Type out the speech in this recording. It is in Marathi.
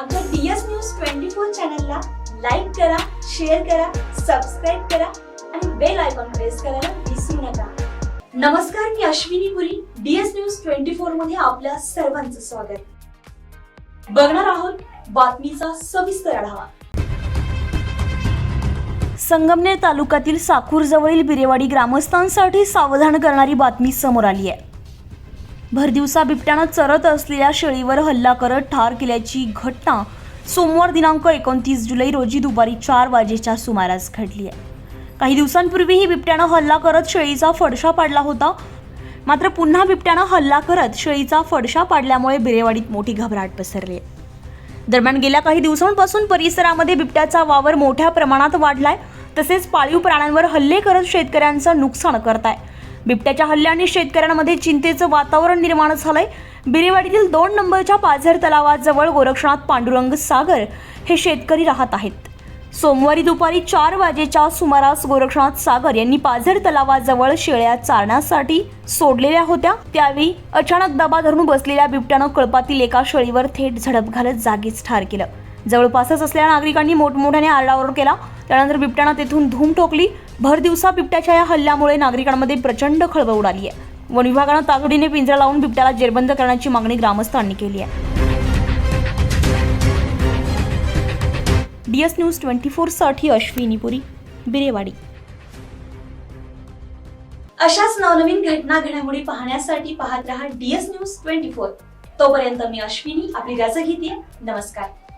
आमच्या डीएस न्यूज ट्वेंटी फोर चॅनलला लाईक करा शेअर करा सबस्क्राईब करा आणि बेल आयकॉन प्रेस करायला विसरू नका. नमस्कार मी Ashwini Puri DS news twenty फोरमध्ये आपल्या सर्वांचं स्वागत. बघणार आहोत बातमीचा सविस्तर आढावा. संगमनेर तालुक्यातील साखूरजवळील बिरेवाडी ग्रामस्थांसाठी सावधान करणारी बातमी समोर आली आहे. भरदिवसा बिबट्यानं चरत असलेल्या शेळीवर हल्ला करत ठार केल्याची घटना सोमवार दिनांक एकोणतीस जुलै रोजी दुपारी चार वाजेच्या सुमारास घडली आहे. काही दिवसांपूर्वीही बिबट्यानं हल्ला करत शेळीचा फडशा पाडला होता. मात्र पुन्हा बिबट्यानं हल्ला करत शेळीचा फडशा पाडल्यामुळे बिरेवाडीत मोठी घबराट पसरली आहे. दरम्यान गेल्या काही दिवसांपासून परिसरामध्ये बिबट्याचा वावर मोठ्या प्रमाणात वाढलाय. तसेच पाळीव प्राण्यांवर हल्ले करत शेतकऱ्यांचं नुकसान करताय. बिबट्याच्या हल्ल्याने शेतकऱ्यांमध्ये चिंतेचं वातावरण निर्माण झालंय. बिरेवाडीतील दोन नंबरच्या पाझर तलावाजवळ गोरक्षनाथ पांडुरंग सागर हे शेतकरी राहत आहेत. सोमवारी दुपारी चार वाजेच्या सुमारास गोरक्षनाथ सागर यांनी पाझर तलावाजवळ शेळ्या चारण्यासाठी सोडलेल्या होत्या. त्यावेळी अचानक दबा धरून बसलेल्या बिबट्यानं कळपातील एका शेळीवर थेट झडप घालत जागीच ठार केलं. जवळपासच असलेल्या नागरिकांनी मोठमोठ्याने आरडाओरड केला. त्यानंतर बिबट्यानं तेथून धूम ठोकली भर दिवसा बिबट्याच्या या हल्ल्यामुळे नागरिकांमध्ये प्रचंड खळबळ उडाली आहे. वन विभागानं तातडीने पिंजरा लावून बिबट्याला जेरबंद करण्याची मागणी ग्रामस्थांनी केली आहे. डीएस न्यूज ट्वेंटी साठी अश्विनी पुरी बिरेवाडी. अशाच नवनवीन घटना घडामोडी पाहण्यासाठी पाहत रहा डीएस न्यूज ट्वेंटी फोर. तोपर्यंत मी अश्विनी आपली रजा घेते. नमस्कार.